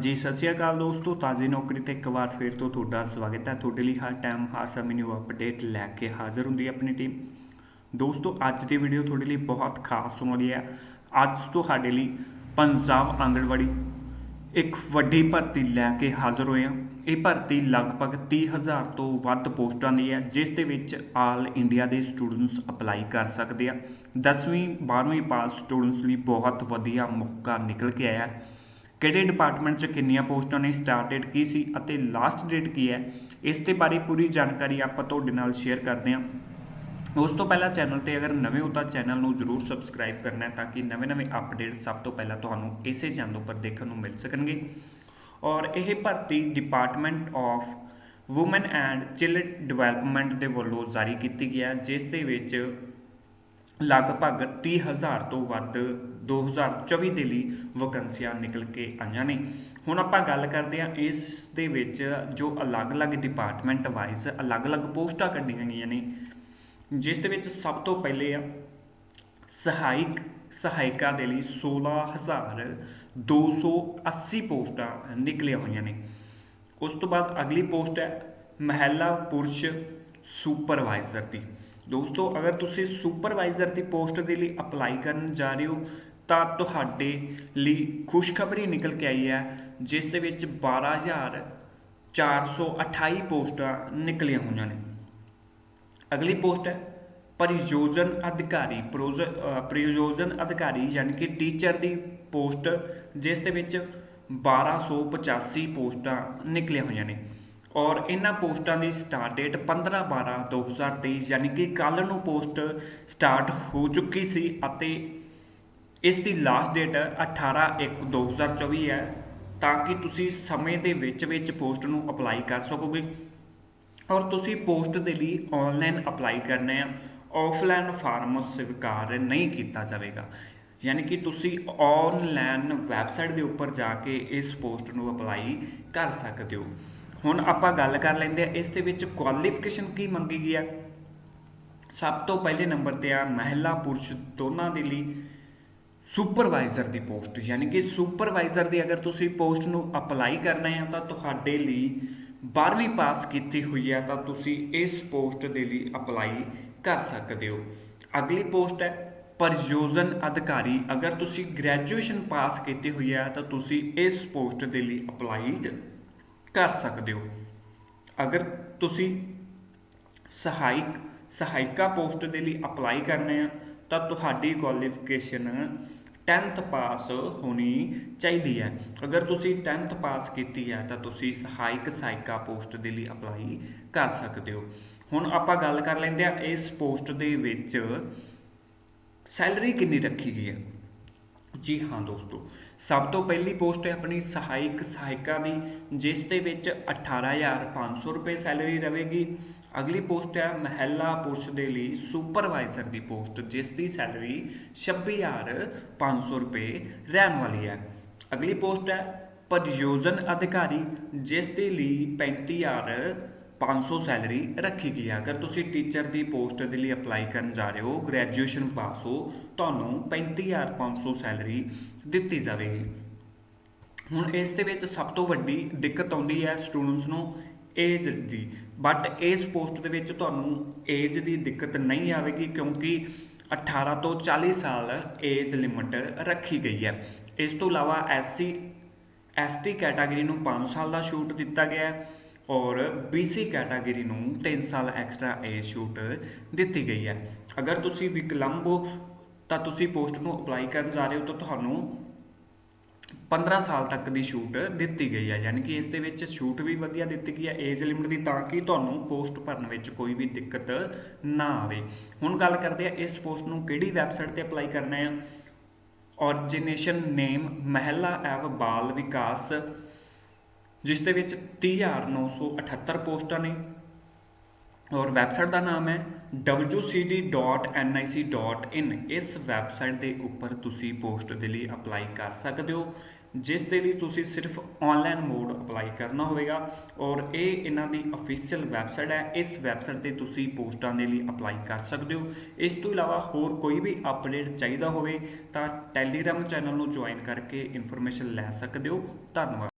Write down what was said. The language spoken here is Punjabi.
ਜੀ ਸਤਿ ਸ਼੍ਰੀ ਅਕਾਲ ਦੋਸਤੋ, ਤਾਜ਼ੀ ਨੌਕਰੀ ਤੇ ਇੱਕ ਵਾਰ ਫੇਰ ਤੋਂ ਤੁਹਾਡਾ ਸਵਾਗਤ ਹੈ। ਤੁਹਾਡੇ ਲਈ ਹਰ ਟਾਈਮ, ਹਰ ਸਮੇਂ ਨਿਊ ਅਪਡੇਟ ਲੈ ਕੇ ਹਾਜ਼ਰ ਹੁੰਦੀ ਹੈ ਆਪਣੀ ਟੀਮ ਦੋਸਤੋ, ਅੱਜ ਦੀ ਵੀਡੀਓ ਤੁਹਾਡੇ ਲਈ ਬਹੁਤ ਖਾਸ ਹੋਣ ਵਾਲੀ ਹੈ। ਅੱਜ ਤੁਹਾਡੇ ਲਈ ਪੰਜਾਬ ਆਂਗਣਵਾੜੀ ਇੱਕ ਵੱਡੀ ਭਰਤੀ ਲੈ ਕੇ ਹਾਜ਼ਰ ਹੋਏ ਹਾਂ। ਇਹ ਭਰਤੀ ਲਗਭਗ 30000 ਤੋਂ ਵੱਧ ਪੋਸਟਾਂ ਦੀ ਹੈ, ਜਿਸ ਦੇ ਵਿੱਚ ਆਲ ਇੰਡੀਆ ਦੇ ਸਟੂਡੈਂਟਸ ਅਪਲਾਈ ਕਰ ਸਕਦੇ ਆ। 10ਵੀਂ 12ਵੀਂ ਪਾਸ ਸਟੂਡੈਂਟਸ ਲਈ ਬਹੁਤ ਵਧੀਆ ਮੌਕਾ ਨਿਕਲ ਕੇ ਆਇਆ। ਹੈ ਕਿਹੜੇ ਡਿਪਾਰਟਮੈਂਟ 'ਚ ਕਿੰਨੀਆਂ ਪੋਸਟਾਂ ਨੇ ਸਟਾਰਟ ਡੇਟ ਕੀ ਸੀ ਅਤੇ ਲਾਸਟ ਡੇਟ ਕੀ ਹੈ, ਇਸ ਦੇ ਬਾਰੇ ਪੂਰੀ ਜਾਣਕਾਰੀ ਆਪਾਂ ਤੁਹਾਡੇ ਨਾਲ ਸ਼ੇਅਰ ਕਰਦੇ ਹਾਂ। ਉਸ ਤੋਂ ਪਹਿਲਾਂ ਚੈਨਲ ਤੇ ਅਗਰ ਨਵੇਂ ਹੋ ਤਾਂ ਚੈਨਲ ਨੂੰ ਜਰੂਰ ਸਬਸਕ੍ਰਾਈਬ ਕਰਨਾ ਤਾਂ ਕਿ ਨਵੇਂ-ਨਵੇਂ ਅਪਡੇਟ ਸਭ ਤੋਂ ਪਹਿਲਾਂ ਤੁਹਾਨੂੰ ਇਸੇ ਚੈਨਲ ਉੱਪਰ ਦੇਖਣ ਨੂੰ ਮਿਲ ਸਕਣਗੇ। ਔਰ ਇਹ ਭਰਤੀ department of women and child development ਦੇ ਵੱਲੋਂ ਜਾਰੀ ਕੀਤੀ ਗਿਆ ਜਿਸ ਦੇ ਵਿੱਚ ਲਗਭਗ 30000 ਤੋਂ ਵੱਧ 2024 ਦੇ ਲਈ ਵੈਕੈਂਸੀਆਂ ਨਿਕਲ ਕੇ ਆਈਆਂ ਨੇ। ਹੁਣ ਆਪਾਂ ਗੱਲ ਕਰਦੇ ਹਾਂ ਇਸ ਦੇ ਵਿੱਚ ਜੋ ਅਲੱਗ-ਅਲੱਗ ਡਿਪਾਰਟਮੈਂਟ ਵਾਈਜ਼ ਅਲੱਗ-ਅਲੱਗ ਪੋਸਟਾਂ ਕੱਢੀਆਂ ਗਈਆਂ ਨੇ। ਜਿਸ ਦੇ ਵਿੱਚ ਸਭ ਤੋਂ ਪਹਿਲੇ ਆ, ਸਹਾਇਕ ਸਹਾਇਕਾ ਦੇ ਲਈ 16280 ਪੋਸਟਾਂ ਨਿਕਲੀਆਂ ਹੋਈਆਂ ਨੇ। ਉਸ ਤੋਂ ਬਾਅਦ ਅਗਲੀ ਪੋਸਟ ਹੈ ਮਹਿਲਾ ਪੁਰਸ਼ ਸੁਪਰਵਾਈਜ਼ਰ ਦੀ। ਦੋਸਤੋ, ਅਗਰ ਤੁਸੀਂ ਸੁਪਰਵਾਈਜ਼ਰ ਦੀ ਪੋਸਟ ਦੇ ਲਈ ਅਪਲਾਈ ਕਰਨ ਜਾ ਰਹੇ ਹੋ, ਤਾਂ ਤੁਹਾਡੇ ਲਈ ਖੁਸ਼ਖਬਰੀ ਨਿਕਲ ਕੇ ਆਈ ਹੈ, ਜਿਸ ਦੇ ਵਿੱਚ 12428 ਪੋਸਟਾਂ ਨਿਕਲੀਆਂ ਹੋਈਆਂ ਨੇ। ਅਗਲੀ ਪੋਸਟ ਹੈ, ਪਰਿਯੋਜਨ ਅਧਿਕਾਰੀ, ਪ੍ਰੋਜ- ਪ੍ਰਯੋਜਨ ਅਧਿਕਾਰੀ, ਯਾਨੀ ਕਿ ਟੀਚਰ ਦੀ ਪੋਸਟ, ਜਿਸ ਦੇ ਵਿੱਚ 1285 ਪੋਸਟਾਂ ਨਿਕਲੀਆਂ ਹੋਈਆਂ ਨੇ। ਔਰ ਇਹਨਾਂ ਪੋਸਟਾਂ ਦੀ ਸਟਾਰਟ ਡੇਟ 15 12 2023 ਯਾਨੀ ਕਿ ਕੱਲ ਨੂੰ ਪੋਸਟ ਸਟਾਰਟ ਹੋ ਚੁੱਕੀ ਸੀ ਅਤੇ ਇਸ ਦੀ ਲਾਸਟ ਡੇਟ 18 1 2024 ਹੈ, ਤਾਂ ਕਿ ਤੁਸੀਂ ਸਮੇਂ ਦੇ ਵਿੱਚ ਵਿੱਚ ਪੋਸਟ ਨੂੰ ਅਪਲਾਈ ਕਰ ਸਕੋਗੇ। ਔਰ ਤੁਸੀਂ ਪੋਸਟ ਦੇ ਲਈ ਆਨਲਾਈਨ ਅਪਲਾਈ ਕਰਨਾ ਹੈ ਆਫਲਾਈਨ ਫਾਰਮ ਸਵੀਕਾਰ ਨਹੀਂ ਕੀਤਾ ਜਾਵੇਗਾ। ਯਾਨੀ ਕਿ ਤੁਸੀਂ ਆਨਲਾਈਨ ਵੈਬਸਾਈਟ ਦੇ ਉੱਪਰ ਜਾ ਕੇ ਇਸ ਪੋਸਟ ਨੂੰ ਅਪਲਾਈ ਕਰ ਸਕਦੇ ਹੋ। ਹੁਣ ਆਪਾਂ ਗੱਲ ਕਰ ਲੈਂਦੇ ਆ ਇਸ ਦੇ ਵਿੱਚ ਕੁਆਲੀਫਿਕੇਸ਼ਨ ਕੀ ਮੰਗੀ ਗਈ ਹੈ ਸਭ ਤੋਂ ਪਹਿਲੇ ਨੰਬਰ ਤੇ ਆ, ਮਹਿਲਾ ਪੁਰਸ਼ ਦੋਨਾਂ ਦੇ ਲਈ ਸੁਪਰਵਾਈਜ਼ਰ ਦੀ ਪੋਸਟ, ਯਾਨੀ ਕਿ ਸੁਪਰਵਾਈਜ਼ਰ ਦੀ ਅਗਰ ਤੁਸੀਂ ਪੋਸਟ ਨੂੰ ਅਪਲਾਈ ਕਰਨਾ ਹੈ ਤਾਂ ਤੁਹਾਡੇ ਲਈ 12ਵੀਂ ਪਾਸ ਕੀਤੀ ਹੋਈ ਹੈ ਤਾਂ ਤੁਸੀਂ ਇਸ ਪੋਸਟ ਦੇ ਲਈ ਅਪਲਾਈ ਕਰ ਸਕਦੇ ਹੋ। ਅਗਲੀ ਪੋਸਟ ਹੈ, ਪਰਿਯੋਜਨ ਅਧਿਕਾਰੀ, ਅਗਰ ਤੁਸੀਂ ਗ੍ਰੈਜੂਏਸ਼ਨ ਪਾਸ ਕੀਤੀ ਹੋਈ ਹੈ ਤਾਂ ਤੁਸੀਂ ਇਸ ਪੋਸਟ ਦੇ ਲਈ ਅਪਲਾਈ ਕਰ ਸਕਦੇ ਹੋ। ਅਗਰ ਤੁਸੀਂ ਸਹਾਇਕ, ਸਹਾਇਕਾ ਪੋਸਟ ਦੇ ਲਈ ਅਪਲਾਈ ਕਰਨਾ ਹੈ ਤਾਂ ਤੁਹਾਡੀ ਕੁਆਲੀਫਿਕੇਸ਼ਨ 10th ਪਾਸ ਹੋਣੀ ਚਾਹੀਦੀ ਹੈ। ਅਗਰ ਤੁਸੀਂ 10th ਪਾਸ ਕੀਤੀ ਹੈ, ਤਾਂ ਤੁਸੀਂ ਸਹਾਇਕ, ਸਹਾਇਕਾ ਪੋਸਟ ਦੇ ਲਈ ਅਪਲਾਈ ਕਰ ਸਕਦੇ ਹੋ। ਹੁਣ ਆਪਾਂ ਗੱਲ ਕਰ ਲੈਂਦੇ ਆ ਇਸ ਪੋਸਟ ਦੇ ਵਿੱਚ ਸੈਲਰੀ ਕਿੰਨੀ ਰੱਖੀ ਗਈ ਹੈ? ਜੀ ਹਾਂ ਦੋਸਤੋ, ਸਭ ਤੋਂ ਪਹਿਲੀ ਪੋਸਟ ਹੈ ਆਪਣੀ ਸਹਾਇਕ ਸਹਾਇਕਾ ਦੀ, ਜਿਸ ਦੇ ਵਿੱਚ 18500 ਰੁਪਏ ਸੈਲਰੀ ਰਹੇਗੀ ਅਗਲੀ ਪੋਸਟ ਹੈ ਮਹਿਲਾ ਪੁਰਸ਼ ਦੇ ਲਈ ਸੁਪਰਵਾਈਜ਼ਰ ਦੀ ਪੋਸਟ, ਜਿਸ ਦੀ ਸੈਲਰੀ 26500 ਰੁਪਏ ਰਹਿਣ ਵਾਲੀ ਹੈ। ਅਗਲੀ ਪੋਸਟ ਹੈ ਪਰਿਯੋਜਨ ਅਧਿਕਾਰੀ, ਜਿਸ ਦੇ ਲਈ 35500 ਸੈਲਰੀ ਰੱਖੀ ਗਈ ਹੈ। ਅਗਰ ਤੁਸੀਂ ਟੀਚਰ ਦੀ ਪੋਸਟ ਦੇ ਲਈ ਅਪਲਾਈ ਕਰਨ ਜਾ ਰਹੇ ਹੋ, ਗ੍ਰੈਜੂਏਸ਼ਨ ਪਾਸ ਹੋ, ਤੁਹਾਨੂੰ 35500 ਸੈਲਰੀ ਦਿੱਤੀ ਜਾਵੇਗੀ। ਹੁਣ ਇਸ ਦੇ ਵਿੱਚ ਸਭ ਤੋਂ ਵੱਡੀ ਦਿੱਕਤ ਆਉਂਦੀ ਹੈ ਸਟੂਡੈਂਟਸ ਨੂੰ ਏਜ ਦੀ। ਬਟ ਇਸ ਪੋਸਟ ਦੇ ਵਿੱਚ ਤੁਹਾਨੂੰ ਏਜ ਦੀ ਦਿੱਕਤ ਨਹੀਂ ਆਵੇਗੀ ਕਿਉਂਕਿ 18 ਤੋਂ 40 ਸਾਲ ਏਜ ਲਿਮਟ ਰੱਖੀ ਗਈ ਹੈ। ਇਸ ਤੋਂ ਇਲਾਵਾ ਐਸਸੀ, ਐਸਟੀ ਕੈਟਾਗਰੀ ਨੂੰ 5 ਸਾਲ ਦਾ ਛੂਟ ਦਿੱਤਾ ਗਿਆ ਹੈ। ਔਰ BC ਕੈਟਾਗਰੀ ਨੂੰ 3 ਸਾਲ ਐਕਸਟਰਾ ਏਜ ਛੂਟ ਦਿੱਤੀ ਗਈ ਹੈ। ਅਗਰ ਤੁਸੀਂ ਵਿਕਲੰਬ ਹੋ, ਤਾਂ ਤੁਸੀਂ ਪੋਸਟ ਨੂੰ ਅਪਲਾਈ ਕਰਨ ਜਾ ਰਹੇ ਹੋ, ਤਾਂ ਤੁਹਾਨੂੰ 15 ਸਾਲ ਤੱਕ ਦੀ ਛੂਟ ਦਿੱਤੀ ਗਈ ਹੈ। ਯਾਨੀ ਕਿ ਇਸ ਦੇ ਵਿੱਚ ਛੂਟ ਵੀ ਵਧੀਆ ਦਿੱਤੀ ਗਈ ਹੈ ਏਜ ਲਿਮਿਟ ਦੀ ਤਾਂ ਕਿ ਤੁਹਾਨੂੰ ਪੋਸਟ ਭਰਨ ਵਿੱਚ ਕੋਈ ਵੀ ਦਿੱਕਤ ਨਾ ਆਵੇ। ਹੁਣ ਗੱਲ ਕਰਦੇ ਆ ਇਸ ਪੋਸਟ ਨੂੰ ਕਿਹੜੀ ਵੈਬਸਾਈਟ ਤੇ ਅਪਲਾਈ ਕਰਨਾ ਹੈ? ਔਰਜੀਨੇਸ਼ਨ ਨੇਮ ਮਹਿਲਾ ਐਵ ਬਾਲ ਵਿਕਾਸ ਜਿਸ ਦੇ ਵਿੱਚ 30978 ਪੋਸਟਾਂ ਨੇ। ਔਰ ਵੈਬਸਾਈਟ ਦਾ ਨਾਮ ਹੈ wcd.nic.in ਇਸ ਵੈਬਸਾਈਟ ਦੇ ਉੱਪਰ ਤੁਸੀਂ ਪੋਸਟ ਦੇ ਲਈ ਅਪਲਾਈ ਕਰ ਸਕਦੇ ਹੋ, ਜਿਸ ਦੇ ਲਈ ਤੁਸੀਂ ਸਿਰਫ ਆਨਲਾਈਨ ਮੋਡ ਅਪਲਾਈ ਕਰਨਾ ਹੋਵੇਗਾ। ਔਰ ਇਹ ਇਹਨਾਂ ਦੀ ਅਫੀਸ਼ੀਅਲ ਵੈਬਸਾਈਟ ਹੈ। ਇਸ ਵੈਬਸਾਈਟ ਤੇ ਤੁਸੀਂ ਪੋਸਟਾਂ ਦੇ ਲਈ ਅਪਲਾਈ ਕਰ ਸਕਦੇ ਹੋ। ਇਸ ਤੋਂ ਇਲਾਵਾ ਹੋਰ ਕੋਈ ਵੀ ਅਪਡੇਟ ਚਾਹੀਦਾ ਹੋਵੇ ਤਾਂ ਟੈਲੀਗ੍ਰਾਮ ਚੈਨਲ ਨੂੰ ਜੁਆਇਨ ਕਰਕੇ ਇਨਫੋਰਮੇਸ਼ਨ ਲੈ ਸਕਦੇ ਹੋ। ਧੰਨਵਾਦ।